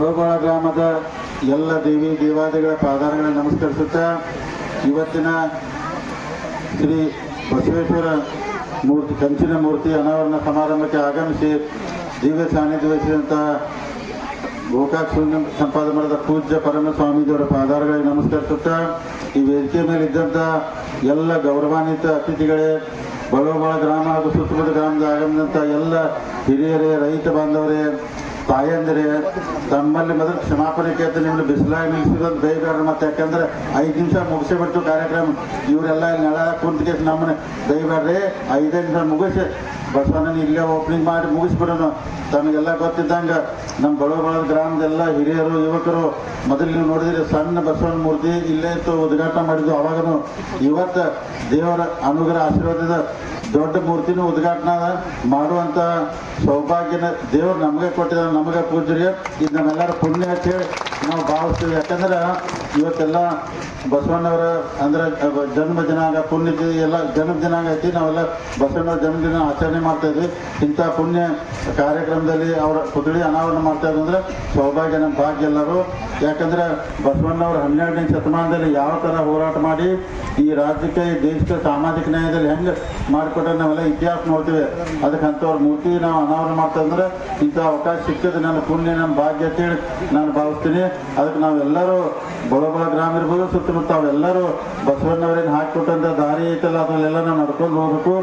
ಬಡೋಬಾಳ ಗ್ರಾಮದ ಎಲ್ಲ ದೇವಿ ದೇವಾದಿಗಳ ಪಾದಾರಗಳನ್ನು ನಮಸ್ಕರಿಸುತ್ತಾ ಇವತ್ತಿನ ಶ್ರೀ ಬಸವೇಶ್ವರ ಮೂರ್ತಿ, ಕಂಚಿನ ಮೂರ್ತಿ ಅನಾವರಣ ಸಮಾರಂಭಕ್ಕೆ ಆಗಮಿಸಿ ದಿವ್ಯ ಸಾನ್ನಿಧ್ಯ ವಹಿಸಿದಂತಹ ಗೋಕಾಕ್ ಶೂನ್ಯ ಸಂಪಾದನೆ ಮಾಡಿದ ಪೂಜ್ಯ ಪರಮ ಸ್ವಾಮೀಜಿಯವರ ಪಾದಾರಗಳಿಗೆ ನಮಸ್ಕರಿಸುತ್ತಾ ಈ ವೇದಿಕೆ ಮೇಲೆ ಇದ್ದಂಥ ಎಲ್ಲ ಗೌರವಾನ್ವಿತ ಅತಿಥಿಗಳೇ ಬಡೋಬಾಳ ಗ್ರಾಮ ಹಾಗೂ ಸುತ್ತಮುತ್ತ ಗ್ರಾಮದ ಆಗಮಿಸಿದಂಥ ಎಲ್ಲ ಹಿರಿಯರೇ, ರೈತ ಬಾಂಧವರೇ ತಾಯಂದಿರೇ ತಮ್ಮಲ್ಲಿ ಮೊದಲು ಕ್ಷಮಾಪಣೆ ಕೇಳ್ತೀನಿ ನಿಮ್ಮನ್ನು ಬಿಸಿಲಾಗಿ ನಿಲ್ಲಿಸಿದಂತ ದಯಬೇಡ್ರಿ ಮತ್ತೆ. ಯಾಕಂದ್ರೆ ಐದು ನಿಮಿಷ ಮುಗಿಸಿಬಿಟ್ಟು ಕಾರ್ಯಕ್ರಮ. ಇವರೆಲ್ಲ ನೆಲ ಕುಂತ ನಮ್ಮನ್ನ ದಯಬೇಡ್ರಿ ಐದೇ ನಿಮಿಷ ಮುಗಿಸಿ. ಬಸವಣ್ಣನ ಇಲ್ಲೇ ಓಪನಿಂಗ್ ಮಾಡಿ ಮುಗಿಸ್ಬಿಡೋಣ ತಮಗೆಲ್ಲ ಗೊತ್ತಿದ್ದಂಗೆ ನಮ್ಮ ಬಳಬಳದ ಗ್ರಾಮದ ಎಲ್ಲ ಹಿರಿಯರು, ಯುವಕರು ಮೊದಲು ನೀವು ನೋಡಿದ್ರೆ ಸಣ್ಣ ಬಸವಣ್ಣ ಮೂರ್ತಿ ಇಲ್ಲೇ ಇತ್ತು ಉದ್ಘಾಟನೆ ಮಾಡಿದ್ದು ಅವಾಗನು ಇವತ್ತು ದೇವರ ಅನುಗ್ರಹ ಆಶೀರ್ವಾದದ ದೊಡ್ಡ ಮೂರ್ತಿನೂ ಉದ್ಘಾಟನೆ ಮಾಡುವಂಥ ಸೌಭಾಗ್ಯನ ದೇವರು ನಮಗೆ ಕೊಟ್ಟಿದ ನಮಗೆ ಪೂಜ್ಯರಿಗೆ. ಇದು ನಮ್ಮೆಲ್ಲರ ಪುಣ್ಯ ಅಂತ ನಾವು ಭಾವಿಸ್ತೀವಿ. ಯಾಕಂದ್ರೆ ಇವತ್ತೆಲ್ಲ ಬಸವಣ್ಣವರ ಅಂದ್ರೆ, ಜನ್ಮ ದಿನಾಂಗ ಪುಣ್ಯತಿ ಎಲ್ಲ ಜನ್ಮ ದಿನಾಂಗ ಐತಿ. ನಾವೆಲ್ಲ ಬಸವಣ್ಣವ್ರ ಜನ್ಮದಿನ ಆಚರಣೆ ಮಾಡ್ತಾ ಇದ್ವಿ. ಇಂಥ ಪುಣ್ಯ ಕಾರ್ಯಕ್ರಮದಲ್ಲಿ ಅವರ ಪುತ್ಳಿ ಅನಾವರಣ ಮಾಡ್ತಾ ಇದ್ರು ಅಂದ್ರೆ ಸೌಭಾಗ್ಯ, ನಮ್ಮ ಭಾಗ್ಯ ಎಲ್ಲರೂ. ಯಾಕಂದ್ರೆ ಬಸವಣ್ಣವ್ರ ಹನ್ನೆರಡನೇ ಶತಮಾನದಲ್ಲಿ ಯಾವ ತರ ಹೋರಾಟ ಮಾಡಿ ಈ ರಾಜ್ಯಕ್ಕೆ ದೇಶಕ್ಕೆ ಸಾಮಾಜಿಕ ನ್ಯಾಯದಲ್ಲಿ ಹೆಂಗೆ ಮಾಡಿಕೊಟ್ಟ ನಾವೆಲ್ಲ ಇತಿಹಾಸ ನೋಡ್ತೀವಿ. ಅದಕ್ಕೆ ಅಂಥವ್ರ ಮೂರ್ತಿ ನಾವು ಅನಾವರಣ ಮಾಡ್ತಾ ಅಂದ್ರೆ ಇಂಥ ಅವಕಾಶ ಸಿಕ್ಕಿದ್ರೆ ನನ್ನ ಪುಣ್ಯ, ನನ್ನ ಭಾಗ್ಯ ಅಂತೇಳಿ ನಾನು ಭಾವಿಸ್ತೀನಿ. ಅದಕ್ಕೆ ನಾವೆಲ್ಲರೂ ಬಳಬಳ ಗ್ರಾಮ ಇರ್ಬೋದು, ಸುತ್ತಮುತ್ತ ಅವೆಲ್ಲರೂ ಬಸವಣ್ಣವರೇನು ಹಾಕಿಕೊಟ್ಟಂಥ ದಾರಿ ಐತಲ್ಲ ಅದರಲ್ಲೆಲ್ಲ ನಾವು ನಡ್ಕೊಂಡು ಹೋಗ್ಬೇಕು.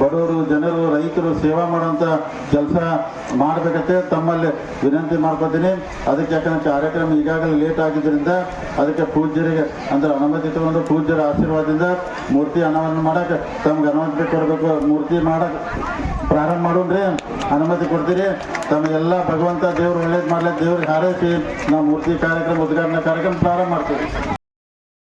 ಬಡವರು, ಜನರು ರೈತರು ಸೇವಾ ಮಾಡೋಂಥ ಕೆಲಸ ಮಾಡಬೇಕಂತೆ ತಮ್ಮಲ್ಲಿ ವಿನಂತಿ ಮಾಡ್ಕೊತೀನಿ. ಅದಕ್ಕೆ ಯಾಕಂದ್ರೆ ಕಾರ್ಯಕ್ರಮ ಈಗಾಗಲೇ ಲೇಟ್ ಆಗಿದ್ದರಿಂದ ಅದಕ್ಕೆ ಪೂಜ್ಯರಿಗೆ ಅಂದ್ರೆ ಅನುಮತಿ ತಗೊಂಡು ಪೂಜ್ಯರ ಆಶೀರ್ವಾದದಿಂದ ಮೂರ್ತಿ ಹಣವನ್ನು ಮಾಡಕ್ಕೆ ತಮ್ಗೆ ಅನುಮತಿ ಕೊಡಬೇಕು. ಮೂರ್ತಿ ಮಾಡಕ್ಕೆ ಪ್ರಾರಂಭ ಮಾಡೋಣ್ರಿ. ಅನುಮತಿ ಕೊಡ್ತೀರಿ. ತಮಗೆಲ್ಲ ಭಗವಂತ ದೇವ್ರು ಒಳ್ಳೇದು ಮಾಡಲಿ, ದೇವ್ರಿಗೆ ಹಾರೈಸಿ ನಾವು ಮೂರ್ತಿ ಕಾರ್ಯಕ್ರಮ, ಉದ್ಘಾಟನಾ ಕಾರ್ಯಕ್ರಮ ಪ್ರಾರಂಭ ಮಾಡ್ತೀವಿ.